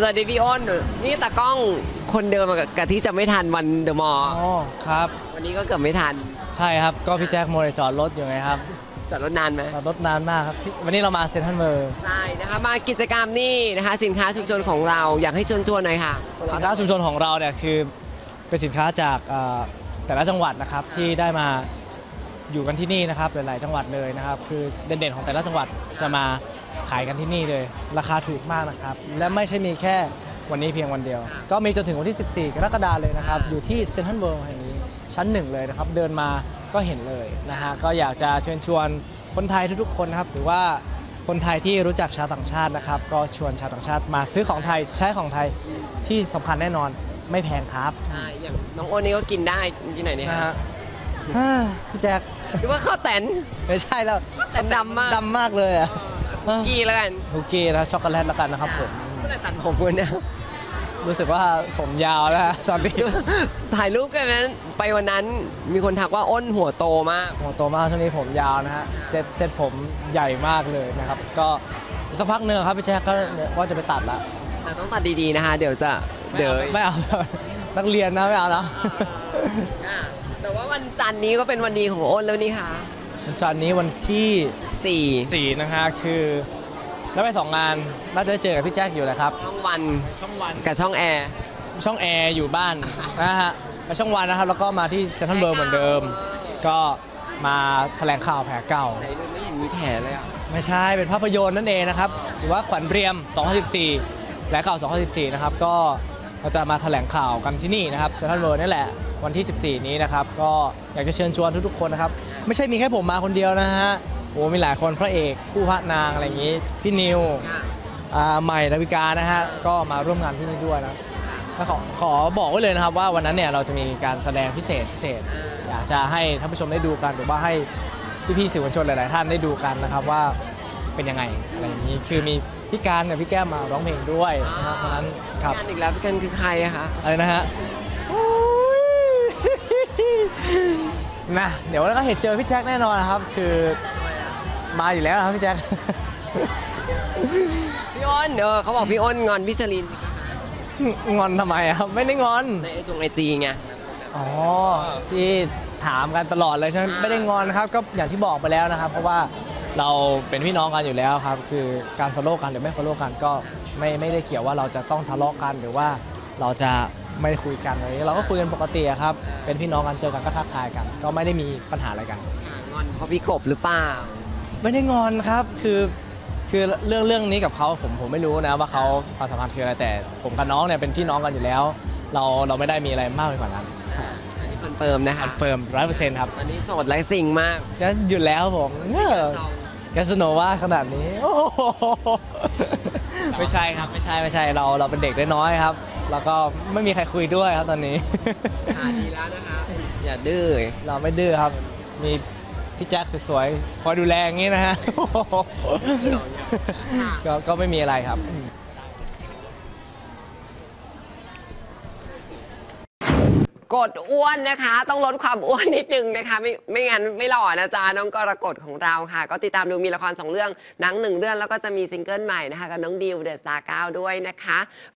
สวัสดีพี่อ้น นี่ตากล้องคนเดิมกับกับที่จะไม่ทันวันเดอะมอลล์อ๋อครับ วันนี้ก็เกือบไม่ทัน ใช่ครับ ก็พี่แจ็คโมเดลจอดรถอยู่ไงครับ จอดรถนานไหมจอดรถนานมากครับที่วันนี้เรามาเซ็นทรัลเวิร์ใช่นะคะมากิจกรรมนี่นะคะ สินค้าชุมชนของเราอยากให้ชวนชวนๆหน่อยค่ะสินค้าชุมชนของเราเนี่ยคือเป็นสินค้าจากเอ่อแต่ละจังหวัดนะครับที่ได้มา อยู่กันที่นี่นะครับหลาย ๆ จังหวัดเลยนะครับ คือเด่น ๆ ของแต่ละจังหวัดจะมาขายกันที่นี่เลย ราคาถูกมากนะครับ และไม่ใช่มีแค่วันนี้เพียงวันเดียว ก็มีจนถึงวันที่ 14 กรกฎาคมเลยนะครับ อยู่ที่เซ็นทรัลเวิลด์แห่งนี้ชั้นหนึ่งเลยนะครับ เดินมาก็เห็นเลยนะฮะก็อยากจะเชิญชวนคนไทยทุก ๆ คนนะครับ หรือว่าคนไทยที่รู้จักชาวต่างชาตินะครับ ก็ชวนชาวต่างชาติมาซื้อของไทยใช้ของไทยที่สำคัญแน่นอนไม่แพงครับ ใช่ อย่างน้องอ้นนี่ก็กินได้กินไหนเนี่ยนะคะฮะฮ่า พี่แจ็คหรือว่าข้าวแตนไม่ใช่แล้วแต่ดำมากดำมากเลยอะกี้แล้วกันคุกกี้แล้วช็อกโกแลตแล้วกันนะครับผมเมื่อไหร่ตัดผมคุณเนี่ยรู้สึกว่าผมยาวแล้วฮะตอนนี้ถ่ายรูปกันนั้นไปวันนั้นมีคนทักว่าอ้นหัวโตมากโอ้โตมากช่วงนี้ผมยาวนะฮะเซ็ตเซ็ตผมใหญ่มากเลยนะครับ ก็สักพักหนึ่งครับพี่แจ็คก็เนี่ยว่าจะไปตัดละแต่ต้องตัดดีๆนะคะ เดี๋ยวจะเดี๋ยวไม่เอา นักเรียนนะไม่เอานะอะ แต่ว่าวันจันทร์นี้ก็เป็นวันดีของอ้นแล้วนี่ค่ะวันจันทร์นี้วันที่สี่สี่นะฮะคือแล้วไปสองงานน่าจะได้เจอกับพี่แจ็คอยู่แหละครับ ช่องวันช่องวันกับช่องแอร์ช่องแอร์อยู่บ้านนะฮะไปช่องวันนะครับแล้วก็มาที่เซ็นทรัลเวิร์เหมือนเดิม ก็มาแถลงข่าวแผลเก่าไหนดูไม่เห็นมีแผลเลยอะไม่ใช่เป็นภาพยนตร์นั่นเองนะครับหรือว่าขวัญเรียม 2014และข่าว2014 นะครับก็ เราจะมาแถลงข่าวกันที่นี่นะครับเซ็นทรัลเวิร์นี่แหละวันที่ 14 นี้นะครับ ก็อยากจะเชิญชวนทุกๆคนนะครับ ไม่ใช่มีแค่ผมมาคนเดียวนะฮะโอ้มีหลายคนพระเอกคู่พระนางอะไรอย่างนี้ พี่นิวอ่าใหม่ดาวิกานะฮะก็มาร่วมงานที่นี่ด้วยนะแล้วขอขอบอกไว้เลยนะครับว่าวันนั้นเนี่ยเราจะมีการแสดงพิเศษพิเศษ อยากจะให้ท่านผู้ชมได้ดูกันหรือว่าให้พี่ๆสื่อมวลชนหลาย ๆ ท่านได้ดูกันนะครับว่าเป็นยังไงอะไรอย่างนี้คือมี พี่การกับพี่แก้มมาร้องเพลงด้วยนะครับเพราะฉะนั้นครับงานอีกแล้วพี่กันคือใครอะคะอะไรนะฮะโอ้ยนะเดี๋ยวเราก็เห็นเจอพี่แจ็คแน่นอนนะครับ คือมาอยู่แล้วนะครับพี่แจ็คพี่อ้นเออเขาบอกพี่อ้นงอนพี่ชลินงอนทำไมอะครับไม่ได้งอนในไอจงไอจีไงอ๋อที่ถามกันตลอดเลยใช่ไหมไม่ได้งอนนะครับ ก็อย่างที่บอกไปแล้วนะครับ เพราะว่า เราเป็นพี่น้องกันอยู่แล้วครับ คือการ follow กันหรือไม่ follow กันก็ไม่ไม่ได้เกี่ยวว่าเราจะต้องทะเลาะกันหรือว่าเราจะไม่คุยกันอะไรอย่างเงี้ยเราก็คุยกันปกติอะครับเป็นพี่น้องกันเจอกันก็ทักทายกัน ก็ไม่ได้มีปัญหาอะไรกันค่ะงอนเพราะพี่กบหรือเปล่า ไม่ได้งอนครับคือคือเรื่องเรื่องนี้กับเขาผมผมไม่รู้นะว่าเขาความสัมพันธ์คืออะไรแต่ ผมกับน้องเนี่ยเป็นพี่น้องกันอยู่แล้ว เราเราไม่ได้มีอะไรมากไปกว่านั้นอันนี้คอนเฟิร์มนะคคะอนเฟิร์มร้อยเปอร์เซ็นต์ครับ ตอนนี้โสดและสิ่งมากก็หยุดแล้วผมเออ แกสโนว่าขนาดนี้โอ้โหไม่ใช่ครับไม่ใช่ไม่ใช่เราเราเป็นเด็กได้น้อยครับ แล้วก็ไม่มีใครคุยด้วยครับตอนนี้ค่ะดีแล้วนะคะอย่าดื้อเราไม่ดื้อครับ มีพี่แจ็คสวยๆคอยดูแลอย่างนี้นะฮะก็ก็ไม่มีอะไรครับ กดอ้วนนะคะ ต้องลดความอ้วนนิดนึงนะคะ ไม่ไม่งั้นไม่หล่อนะจ๊ะน้องกรกฎของเราค่ะ ก็ติดตามดูมีละครสองเรื่องหนังหนึ่งเรื่องแล้วก็จะมีซิงเกิลใหม่นะคะกับน้องดิวเดอะสตาร์เก้าด้วยนะคะ